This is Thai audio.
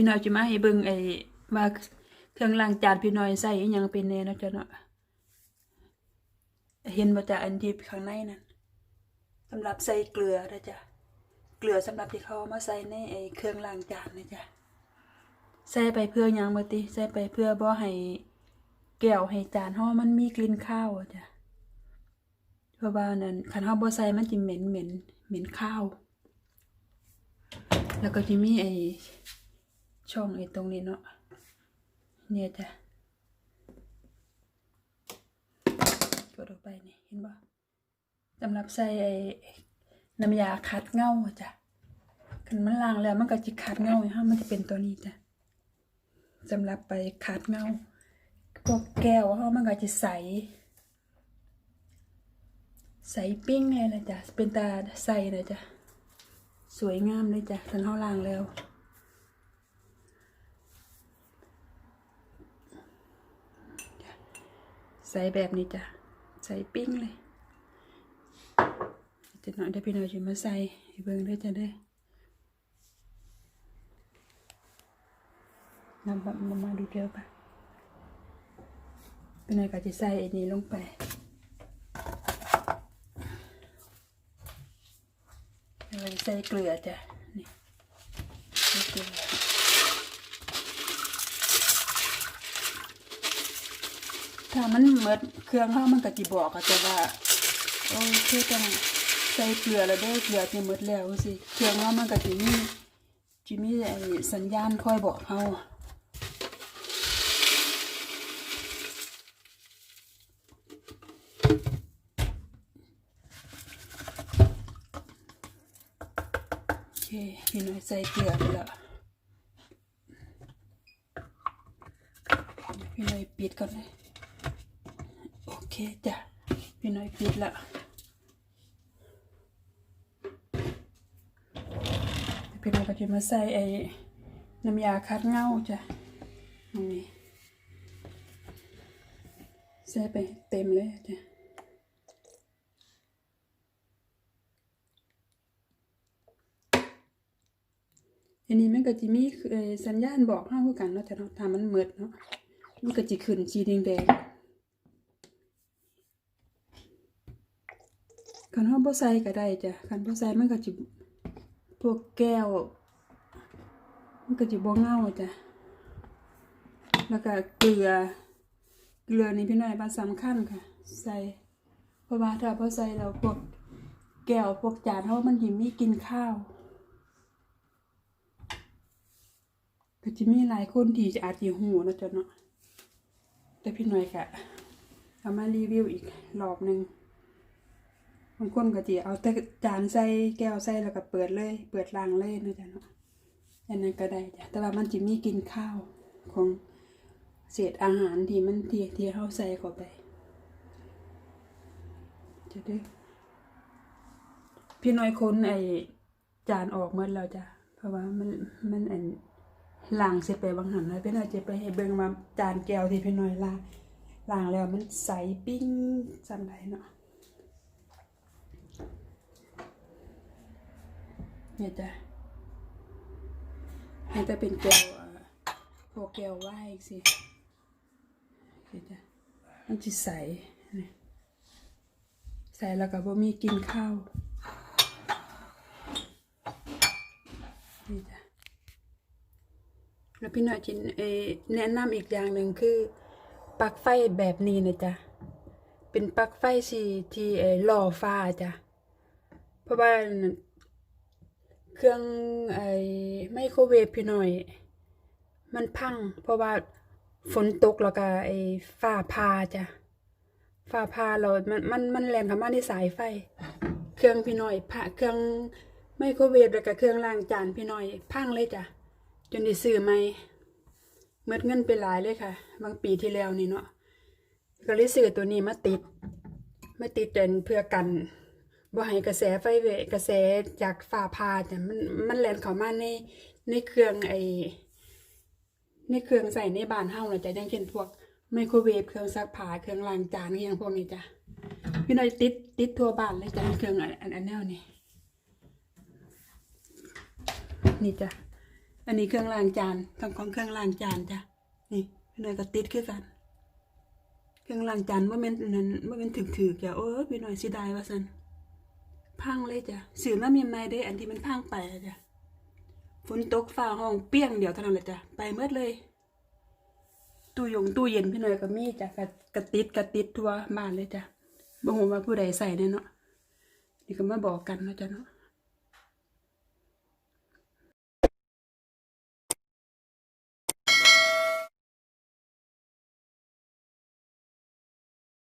พี่น้อยจะมาให้เบิ่งไอ้ว่าเครื่องล้างจานพี่น้อยใส่ยังเป็นแน่เนะจ้ะเนาะเห็นบ่จ้ะอันที่ข้างในนั่นสำหรับใส่เกลือนะจ้ะเกลือสำหรับที่เขามาใส่ในไอ้เครื่องล้างจานนะจ้ะใส่ไปเพื่อยังบ่ติใส่ไปเพื่อบ่ให้แก้วให้จานเฮามันมีกลิ่นข้าวจ้ะเพราะว่านั่นคันเฮาบ่ใส่มันสิเหม็นเหม็นเหม็นข้าว แล้วก็จะมีไอ้ ช่องไอ้ตรงนี้เนาะเนี่ยจ้ะกดออกไปนี่เห็นปะสำหรับใส่ไอ้น้ำยาขัดเงาจ้ะคันมันล้างแล้วมันก็จะขัดเงาให้เรามันจะเป็นตัวนี้จ้ะสำหรับไปขัดเงาพวกแก้วเขามันก็จะใส ใสปิ้งเลยนะจ๊ะเป็นตาใสเลยจ้ะสวยงามเลยจ้ะทันเขาล้างแล้ว ใส่แบบนี้จ้ะ ใส่ปิ้งเลยจะหน่อยเดี๋ยวพี่น้อยจะมาใส่เบิ่งด้วยจ้ะเด้อนำแบบนำมาดูเดียวปะพี่น้อยก็จะใส่อันนี้ลงไปเราใส่เกลือจ้ะ นี่ใส่เกลือ ถ้ามันเมดเครื่องข้าวมันก็จิบอกอะแต่ว่าโอ้คือต้องใส่เกลือแล้วได้เกลือจะหมดแล้วสิเครื่องข้าวมันก็จิมีจิมีไอ้สัญญาณคอยบอกเขาโอเคพี่น้อยใส่เกลือไปแล้วพี่น้อยปิดก่อนเลย จ้ะ พี่น้อยปิดละพี่น้อยก็จะมาใส่ไอ้น้ำยาคัดเงาจ้ะตรงนี้ใส่ไปเต็มเลยจ้ะอันนี้มันก็จะมีสัญญาณบอกเราคือกันเนาะแต่เนาะถ้ามันเมืดเนาะมันก็จะขึ้นสีแดงๆ คันเฮาบ่ใส่ก็ได้จ้ะคันบ่ใส่มันก็สิพวกแก้ว มันก็สิบ่เงาจ้ะแล้วก็เกลือ เกลือนี่พี่น้อยว่าสำคัญค่ะ ใส่เพราะว่าถ้าบ่ใส่แล้วพวกแก้วพวกจานเฮาะมันสิมีกินข้าวก็จะมีหลายคนที่จะอาจจะหูนะจ้ะเนาะแต่พี่น้อยก็เอามารีวิวอีกรอบหนึ่ง บางคนก็จะเอาแต่จานใส่แก้วใส่แล้วก็เปิดเลย เปิดรางเลยนะจ๊ะเนาะอันนั้นก็ได้จ้ะแต่ว่ามันจะมีกินข้าวของเศษอาหารที่มันที่ที่เขาใส่เข้าไปจะได้พี่น้อยคนไอจานออกหมดแล้วจ้ะเพราะว่ามันมันอันล้างเสร็จไปบางหันเลยพี่น้อยจะไปให้เบิ่งมาจานแก้วที่พี่น้อยล้างล้างแล้วมันใสปิ้งจำได้เนาะ เนี่ยจ้ะให้แต่เป็นแก้วพวกแก้วไหว้สิเนี่ยจ้ะมันจะใสนี่ใส่แล้วก็บ่มีกินข้าวนี่จ้ะแล้วพี่หน่อยจินเอแนะนำอีกอย่างหนึ่งคือปลั๊กไฟแบบนี้นะจ๊ะ เป็นปลั๊กไฟสีที่เออหล่อฟ้าจ้ะ เพราะว่า เครื่องไอ้ไมโครเวฟพี่หน่อย มันพัง เพราะว่าฝนตกแล้วก็ไอ้ฟ้าผ่าจ้ะฟ้าผ่าเรามันมันมันแรงข้ามาในสายไฟ เครื่องพี่หน่อยผ่าเครื่องไมโครเวฟแล้วก็เครื่องล้างจานพี่หน่อย พังเลยจ้ะจนได้ซื้อใหม่เมิดเงินไปหลายเลยค่ะ บางปีที่แล้วนี่เนาะก็เลยซื้อตัวนี้มาติดมาติดเดินเพื่อกัน บ่ให้กระแสไฟเวกระแสจากฝ่าพาแต่ยมันมันแล่นเข้ามาในในเครื่องไอในเครื่องใส่ในบ้านเฮาน่ะจ้ะอย่างเช่นพวกไมโครเวฟเครื่องซักผ้าเครื่องล้างจานอย่างพวกนี้จ้ะพี่น้อยติดติดทั่วบ้านเลยจ้ะเครื่องอันอันอันแนวนี้นี่จ้ะอันนี้เครื่องล้างจานทำของเครื่องล้างจานจ้ะนี่พี่น้อยก็ติดคือกันเครื่องล้างจานว่ามันนั่นว่ามันถึกๆจ้ะโอ้พี่น้อยเสิได้ว่าซั่น พังเลยจ้ะซื้อมามีไม่ๆเด้อันที่มันพังไปจ้ะฝนตกฟ้าห้องเปี้ยงเดี๋ยวเท่านั้นแหละจ้ะไปเมื่อเลย ตู้ยงตู้เย็นพี่หน่อยก็มีจ้ะกระกระติดกระติดทั่วบ้านเลยจ้ะบ่หูว่าผู้ใดใส่เน่เนาะนี่ก็มาบอกกันนะจ้ะเนาะ